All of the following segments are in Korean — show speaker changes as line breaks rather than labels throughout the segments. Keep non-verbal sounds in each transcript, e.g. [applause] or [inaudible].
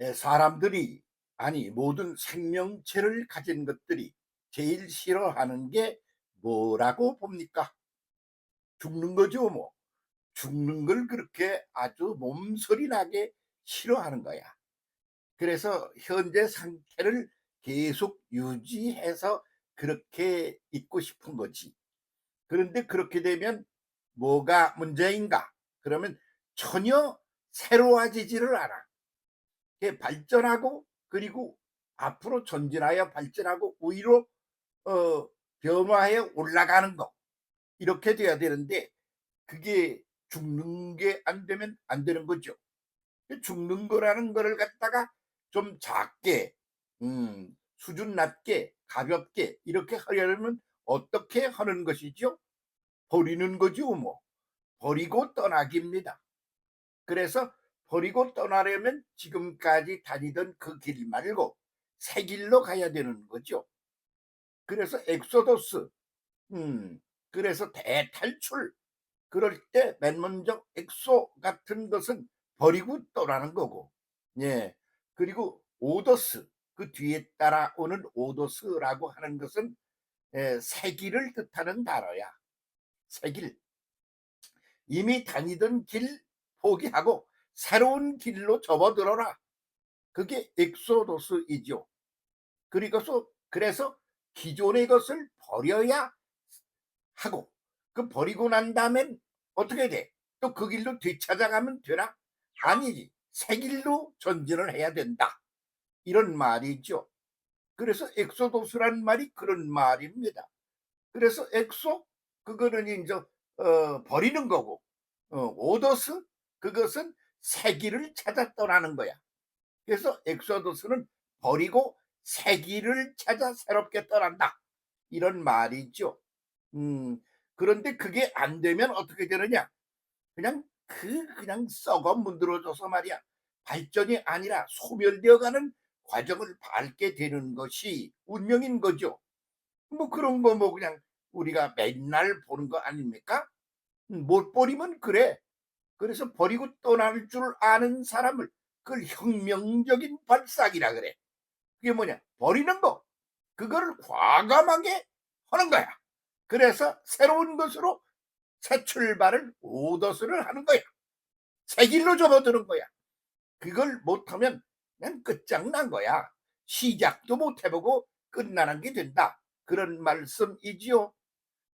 에, 사람들이 아니 모든 생명체를 가진 것들이 제일 싫어하는 게 뭐라고 봅니까? 죽는 거죠, 뭐. 죽는 걸 그렇게 아주 몸소리 나게 싫어하는 거야. 그래서 현재 상태를 계속 유지해서 그렇게 있고 싶은 거지. 그런데 그렇게 되면 뭐가 문제인가? 그러면 전혀 새로워지지를 않아. 발전하고 그리고 앞으로 전진하여 발전하고 위로 어, 변화해 올라가는 거 이렇게 돼야 되는데 그게 죽는 게 안 되면 안 되는 거죠. 죽는 거라는 거를 갖다가 좀 작게 음, 수준 낮게 가볍게 이렇게 하려면 어떻게 하는 것이죠? 버리는 거죠, 뭐. 버리고 떠나기입니다. 그래서 버리고 떠나려면 지금까지 다니던 그 길 말고 새 길로 가야 되는 거죠. 그래서 엑소더스, 음, 그래서 대탈출. 그럴 때 맨 먼저 엑소 같은 것은 버리고 떠나는 거고, 예. 그리고 오더스, 그 뒤에 따라오는 오더스라고 하는 것은 예, 새 길을 뜻하는 단어야. 새 길. 이미 다니던 길 포기하고 새로운 길로 접어들어라. 그게 엑소도스이죠. 그리고서 그래서 기존의 것을 버려야 하고 그 버리고 난 다음엔 어떻게 돼? 또 그 길로 되찾아가면 되나? 아니지. 새 길로 전진을 해야 된다. 이런 말이죠. 그래서 엑소도스란 말이 그런 말입니다. 그래서 엑소 그거는 이제 어, 버리는 거고 어, 오더스 그것은 새 길을 찾아 떠나는 거야. 그래서 엑소도스는 버리고 새 길을 찾아 새롭게 떠난다. 이런 말이죠. 음, 그런데 그게 안 되면 어떻게 되느냐? 그냥 그 그냥 썩어 문드러져서 말이야. 발전이 아니라 소멸되어가는 과정을 밟게 되는 것이 운명인 거죠. 뭐 그런 거 뭐 그냥 우리가 맨날 보는 거 아닙니까? 음, 못 버리면 그래. 그래서 버리고 떠날 줄 아는 사람을 그걸 혁명적인 발상이라 그래. 그게 뭐냐? 버리는 거. 그거를 과감하게 하는 거야. 그래서 새로운 것으로 새 출발을 오더스를 하는 거야. 새 길로 접어드는 거야. 그걸 못하면 그냥 끝장난 거야. 시작도 못 해보고 끝나는 게 된다. 그런 말씀이지요.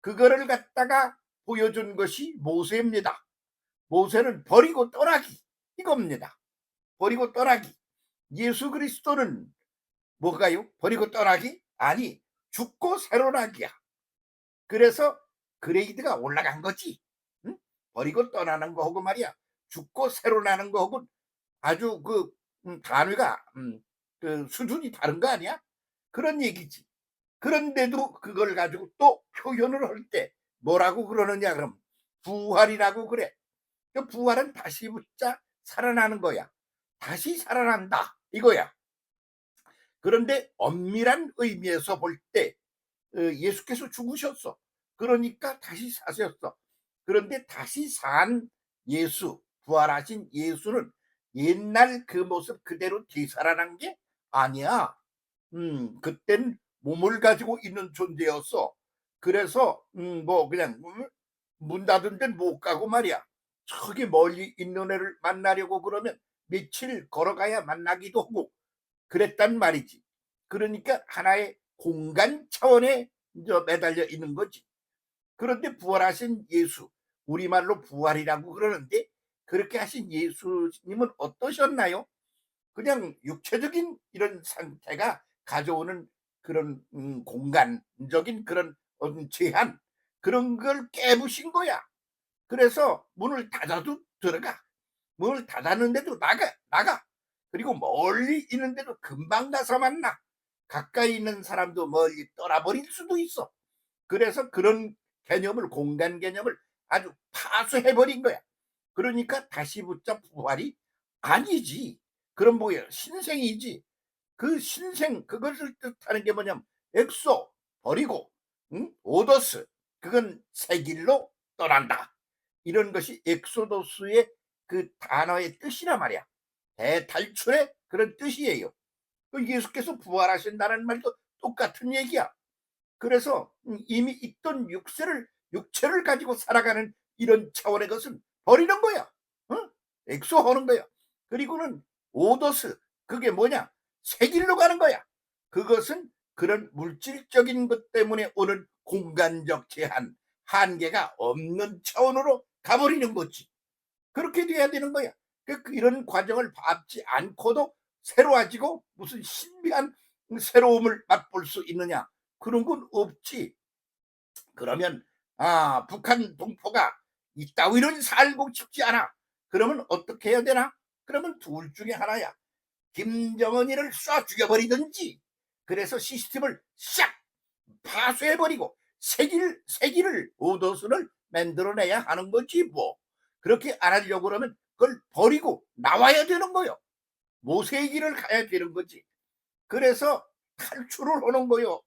그거를 갖다가 보여준 것이 모세입니다. 모세는 버리고 떠나기 이겁니다. 버리고 떠나기. 예수 그리스도는 뭐가요? 버리고 떠나기? 아니, 죽고 새로 나기야. 그래서 그레이드가 올라간 거지. 응? 버리고 떠나는 거 하고 말이야. 죽고 새로 나는 거 하고 아주 그 음, 단위가 음, 그 수준이 다른 거 아니야? 그런 얘기지. 그런데도 그걸 가지고 또 표현을 할 때 뭐라고 그러느냐 그럼 부활이라고 그래. 그 부활은 다시 붙자 살아나는 거야. 다시 살아난다 이거야. 그런데 엄밀한 의미에서 볼때 어, 예수께서 죽으셨어. 그러니까 다시 사셨어. 그런데 다시 산 예수, 부활하신 예수는 옛날 그 모습 그대로 되살아난 게 아니야. 음, 그땐 몸을 가지고 있는 존재였어. 그래서 음, 뭐 그냥 음, 문 닫은 데는 못 가고 말이야. 저기 멀리 있는 애를 만나려고 그러면 며칠 걸어가야 만나기도 하고 그랬단 말이지. 그러니까 하나의 공간 차원에 매달려 있는 거지. 그런데 부활하신 예수, 우리말로 부활이라고 그러는데 그렇게 하신 예수님은 어떠셨나요? 그냥 육체적인 이런 상태가 가져오는 그런 음, 공간적인 그런 제한 그런 걸 깨부신 거야. 그래서 문을 닫아도 들어가. 문을 닫았는데도 나가 나가. 그리고 멀리 있는데도 금방 가서 만나. 가까이 있는 사람도 멀리 떠나버릴 수도 있어. 그래서 그런 개념을 공간 개념을 아주 파쇄해버린 거야. 그러니까 다시 붙자 부활이 아니지. 그럼 뭐야? 신생이지. 그 신생 그것을 뜻하는 게 뭐냐면 엑소 버리고 응? 오더스 그건 새 길로 떠난다. 이런 것이 엑소도스의 그 단어의 뜻이란 말이야. 대탈출의 그런 뜻이에요. 그 예수께서 부활하신다는 말도 똑같은 얘기야. 그래서 음, 이미 있던 육체를 육체를 가지고 살아가는 이런 차원의 것은 버리는 거야. 어? 액소하는 거야. 그리고는 오도스 그게 뭐냐? 세길로 가는 거야. 그것은 그런 물질적인 것 때문에 오는 공간적 제한, 한계가 없는 차원으로 가버리는 거지. 그렇게 돼야 되는 거야. 그- 그 이런 과정을 밟지 않고도 새로워지고 무슨 신비한 새로움을 맛볼 수 있느냐? 그런 건 없지. 그러면 아 북한 동포가 이따위는 살고 싶지 않아. 그러면 어떻게 해야 되나? 그러면 둘 중에 하나야. 김정은이를 쏴 죽여버리든지. 그래서 시스템을 싹 파쇄해버리고 세길 세기를 오도수를 만들어내야 하는 거지 뭐. 그렇게 안 하려고 그러면 그걸 버리고 나와야 되는 거요. 모세의 길을 가야 되는 거지. 그래서 탈출을 하는 거요.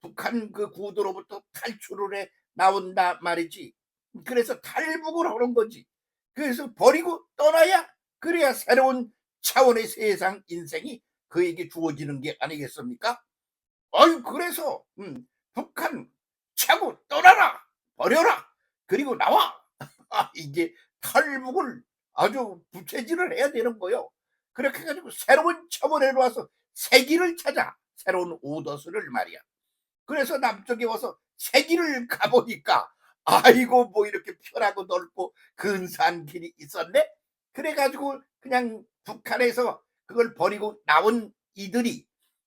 북한 그 구도로부터 탈출을 해 나온다 말이지. 그래서 탈북을 하는 거지. 그래서 버리고 떠나야 그래야 새로운 차원의 세상 인생이 그에게 주어지는 게 아니겠습니까? 아유 그래서 음, 북한 차고 떠나라 버려라 그리고 나와 [laughs] 아, 이게 탈북을 아주 부채질을 해야 되는 거요. 그렇게 해가지고 새로운 차원에 와서 세기를 찾아 새로운 오더스를 말이야. 그래서 남쪽에 와서 세기를 가보니까 아이고 뭐 이렇게 편하고 넓고 근사한 길이 있었네. 그래가지고 그냥 북한에서 그걸 버리고 나온 이들이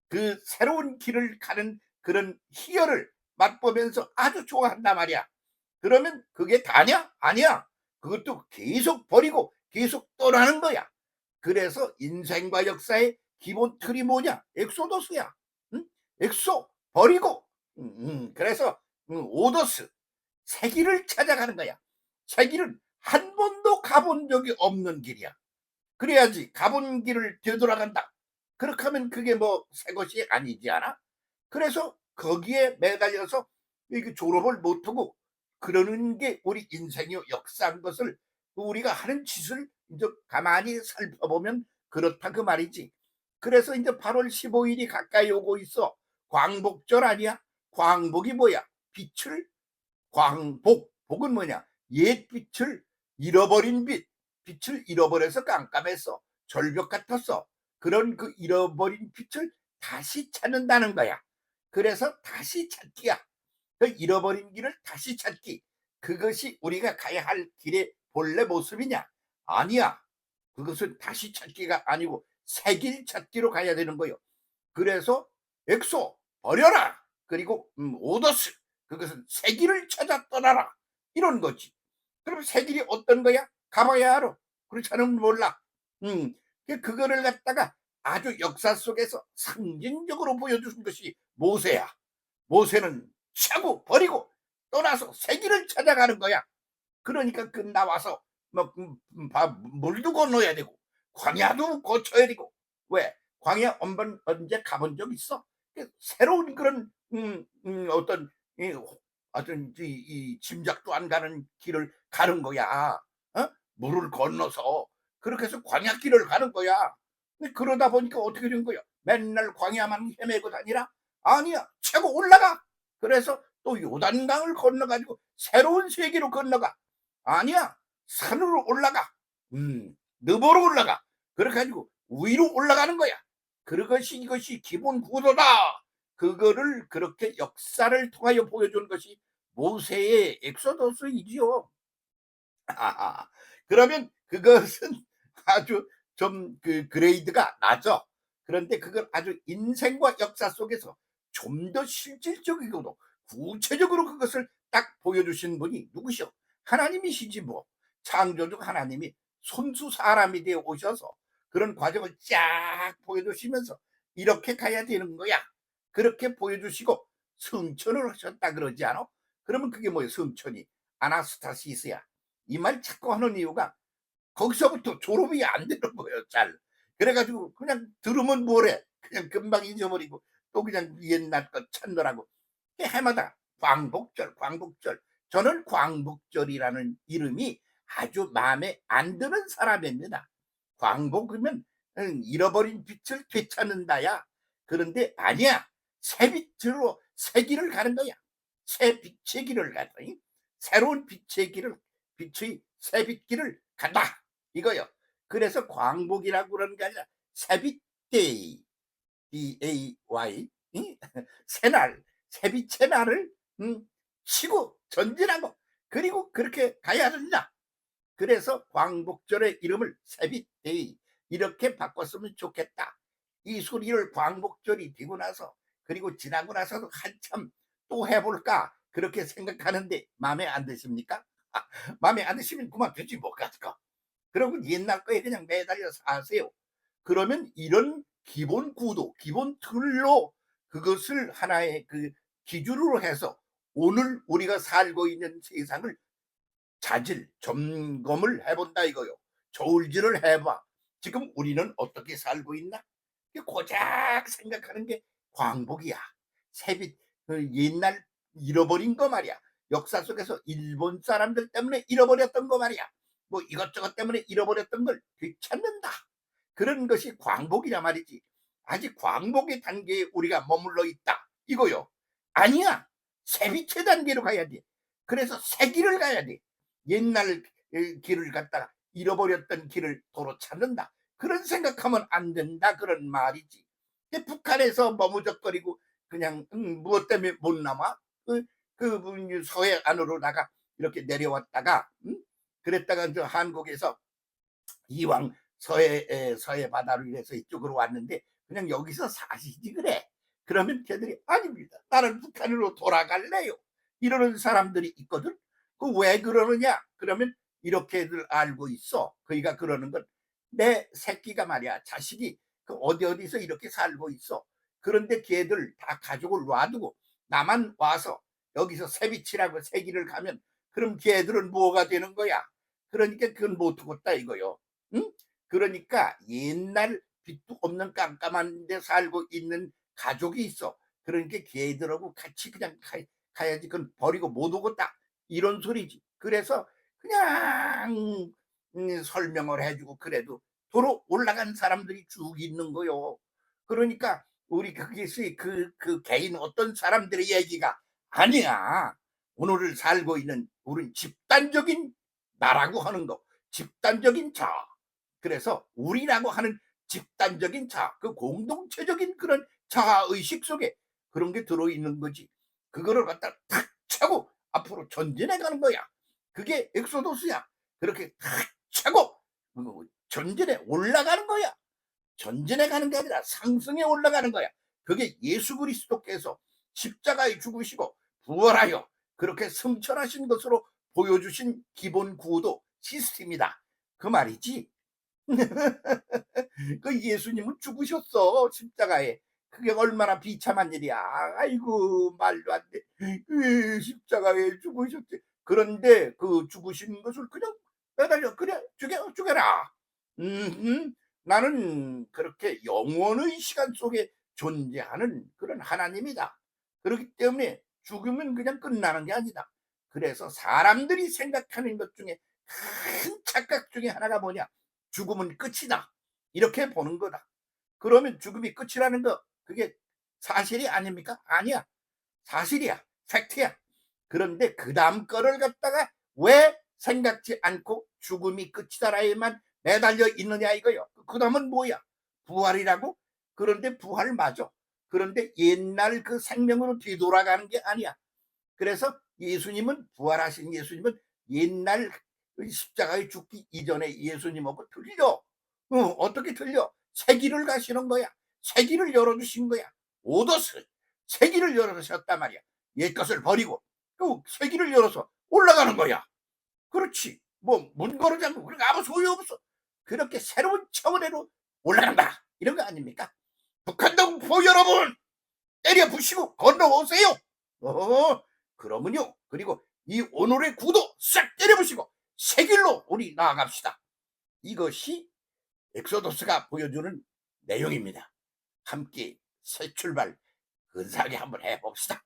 그 새로운 길을 가는 그런 희열을 맛보면서 아주 좋아한단 말이야. 그러면 그게 다냐? 아니야. 그것도 계속 버리고 계속 떠나는 거야. 그래서 인생과 역사의 기본 틀이 뭐냐? 엑소더스야. 응? 엑소 버리고. 음, 음, 그래서 음, 오더스 새 길을 찾아가는 거야. 새 길은 한 번도 가본 적이 없는 길이야. 그래야지 가본 길을 되돌아간다. 그렇게 하면 그게 뭐 새 것이 아니지 않아? 그래서 거기에 매달려서 이게 졸업을 못하고 그러는 게 우리 인생의 역사인 것을 우리가 하는 짓을 이제 가만히 살펴보면 그렇다 그 말이지. 그래서 이제 8월 15일이 가까이 오고 있어. 광복절 아니야? 광복이 뭐야? 빛을 광복. 복은 뭐냐? 옛 빛을 잃어버린 빛. 빛을 잃어버려서 깜깜했어. 절벽 같았어. 그런 그 잃어버린 빛을 다시 찾는다는 거야. 그래서 다시 찾기야. 그 잃어버린 길을 다시 찾기. 그것이 우리가 가야 할 길의 본래 모습이냐? 아니야. 그것은 다시 찾기가 아니고 새 길 찾기로 가야 되는 거요. 그래서 엑소 버려라. 그리고 음, 오더스 그것은 새 길을 찾아 떠나라. 이런 거지. 그럼 새 길이 어떤 거야? 가봐야 알아. 그렇지 않으면 몰라. 음, 그- 그거를 갖다가 아주 역사 속에서 상징적으로 보여준 것이 모세야. 모세는 차고 버리고 떠나서 새 길을 찾아가는 거야. 그러니까 그 나와서 바- 물도 건너야 되고 광야도 거쳐야 되고 왜 광야 한번 언제 가본 적 있어? 그 새로운 그런 음, 음, 어떤 이, 어떤 이, 이 짐작도 안 가는 길을 가는 거야. 어? 물을 건너서 그렇게 해서 광야길을 가는 거야. 그러다 보니까 어떻게 된 거야? 맨날 광야만 헤매고 다니라? 아니야. 최고 올라가. 그래서 또 요단강을 건너가지고 새로운 세계로 건너가. 아니야. 산으로 올라가. 음, 너머로 올라가. 그렇게 가지고 위로 올라가는 거야. 그것이 이것이 기본 구도다. 그거를 그렇게 역사를 통하여 보여주는 것이 모세의 엑소더스이지요. 아하. 그러면 그것은 [laughs] 아주 좀 그 그레이드가 낮아. 그런데 그걸 아주 인생과 역사 속에서 좀 더 실질적이고도 구체적으로 그것을 딱 보여주신 분이 누구시오? 하나님이시지 뭐. 창조주 하나님이 손수 사람이 되어 오셔서 그런 과정을 쫙 보여주시면서 이렇게 가야 되는 거야. 그렇게 보여주시고 성천을 하셨다 그러지 않아? 그러면 그게 뭐예요? 성천이 아나스타시스야. 이 말 자꾸 하는 이유가 거기서부터 졸업이 안 되는 거예요. 잘. 그래가지고 그냥 들으면 뭐래. 그냥 금방 잊어버리고 또 그냥 옛날 것 찾느라고. 해마다 광복절, 광복절. 저는 광복절이라는 이름이 아주 마음에 안 드는 사람입니다. 광복이면 응, 잃어버린 빛을 되찾는다야. 그런데 아니야. 새 빛으로 새 길을 가는 거야. 새 빛의 길을 가다. 새로운 빛의 길을 빛의 새 빛길을 간다. 이거요. 그래서 광복이라고 그러는 게 아니라 새빛데이 D-A-Y 응? [laughs] 새날 새빛의 날을 응? 치고 전진하고 그리고 그렇게 가야 된다. 그래서 광복절의 이름을 새빛데이 이렇게 바꿨으면 좋겠다. 이 소리를 광복절이 되고 나서 그리고 지나고 나서도 한참 또 해볼까 그렇게 생각하는데 마음에 안 드십니까? 아, 마음에 안 드시면 그만두지 뭐 가지고. 그러고 옛날 거에 그냥 매달려 사세요. 그러면 이런 기본 구도, 기본 틀로 그것을 하나의 그 기준으로 해서 오늘 우리가 살고 있는 세상을 자질, 점검을 해본다 이거요. 저울질을 해봐. 지금 우리는 어떻게 살고 있나? 고작 생각하는 게 광복이야. 새빛, 그 옛날 잃어버린 거 말이야. 역사 속에서 일본 사람들 때문에 잃어버렸던 거 말이야. 뭐 이것저것 때문에 잃어버렸던 걸 되찾는다. 그런 것이 광복이란 말이지. 아직 광복의 단계에 우리가 머물러 있다. 이거요. 아니야. 새빛의 단계로 가야 돼. 그래서 새 길을 가야 돼. 옛날 길을 갔다가 잃어버렸던 길을 도로 찾는다. 그런 생각하면 안 된다. 그런 말이지. 근데 북한에서 머무적거리고 그냥 음, 무엇 때문에 못 남아? 그, 그 음, 서해 안으로 나가 이렇게 내려왔다가 음? 그랬다가 저 한국에서 이왕 서해 에, 서해 바다로 이래서 이쪽으로 왔는데 그냥 여기서 사시지 그래. 그러면 걔들이 아닙니다. 나는 북한으로 돌아갈래요. 이러는 사람들이 있거든. 그 왜 그러느냐? 그러면 이렇게들 알고 있어. 그이가 그러는 건 내 새끼가 말이야. 자식이 그 어디 어디서 이렇게 살고 있어. 그런데 걔들 다 가족을 놔두고 나만 와서 여기서 새빛이라고 새기를 가면 그럼 걔들은 뭐가 되는 거야? 그러니까 그건 못 두겠다 이거요. 응? 그러니까 옛날 빛도 없는 깜깜한 데 살고 있는 가족이 있어. 그러니까 걔들하고 같이 그냥 가, 가야지. 그건 버리고 못 오겠다. 이런 소리지. 그래서 그냥 음, 설명을 해주고 그래도 도로 올라간 사람들이 쭉 있는 거요. 그러니까 우리 거기서 그, 그 개인 어떤 사람들의 얘기가 아니야. 오늘을 살고 있는 우린 집단적인 나라고 하는 거. 집단적인 자. 그래서 우리라고 하는 집단적인 자, 그 공동체적인 그런 자아의식 속에 그런 게 들어있는 거지. 그거를 갖다 탁 차고 앞으로 전진해 가는 거야. 그게 엑소도스야. 그렇게 탁 차고 뭐 전진에 올라가는 거야. 전진해 가는 게 아니라 상승에 올라가는 거야. 그게 예수 그리스도께서 십자가에 죽으시고 부활하여 그렇게 승천하신 것으로 보여주신 기본 구도 시스템이다. 그 말이지. [laughs] 그 예수님은 죽으셨어 십자가에. 그게 얼마나 비참한 일이야. 아이고 말도 안 돼. 에, 십자가에 죽으셨지. 그런데 그 죽으신 것을 그냥 매달려 그래 죽여 죽여라. 음, 나는 그렇게 영원의 시간 속에 존재하는 그런 하나님이다. 그렇기 때문에 죽으면 그냥 끝나는 게 아니다. 그래서 사람들이 생각하는 것 중에 큰 착각 중에 하나가 뭐냐? 죽음은 끝이다. 이렇게 보는 거다. 그러면 죽음이 끝이라는 거 그게 사실이 아닙니까? 아니야. 사실이야. 팩트야. 그런데 그 다음 거를 갖다가 왜 생각지 않고 죽음이 끝이다라에만 매달려 있느냐 이거요. 그 다음은 뭐야? 부활이라고? 그런데 부활 맞아. 그런데 옛날 그 생명으로 뒤돌아가는 게 아니야. 그래서 예수님은 부활하신 예수님은 옛날 십자가에 죽기 이전에 예수님하고 틀려. 어, 어떻게 틀려? 새 길을 가시는 거야. 새 길을 열어주신 거야. 오더스 새 길을 열어주셨단 말이야. 옛 것을 버리고 또새 길을 열어서 올라가는 거야. 그렇지. 뭐 문 걸어 잠그고 거 아무 소용 없어. 그렇게 새로운 차원으로 올라간다. 이런 거 아닙니까? 북한 동포 여러분 때려 부시고 건너오세요. 어, 그러면요. 그리고 이 오늘의 구도 싹 때려 부시고 새 길로 우리 나아갑시다. 이것이 엑소더스가 보여주는 내용입니다. 함께 새 출발 근사하게 한번 해봅시다.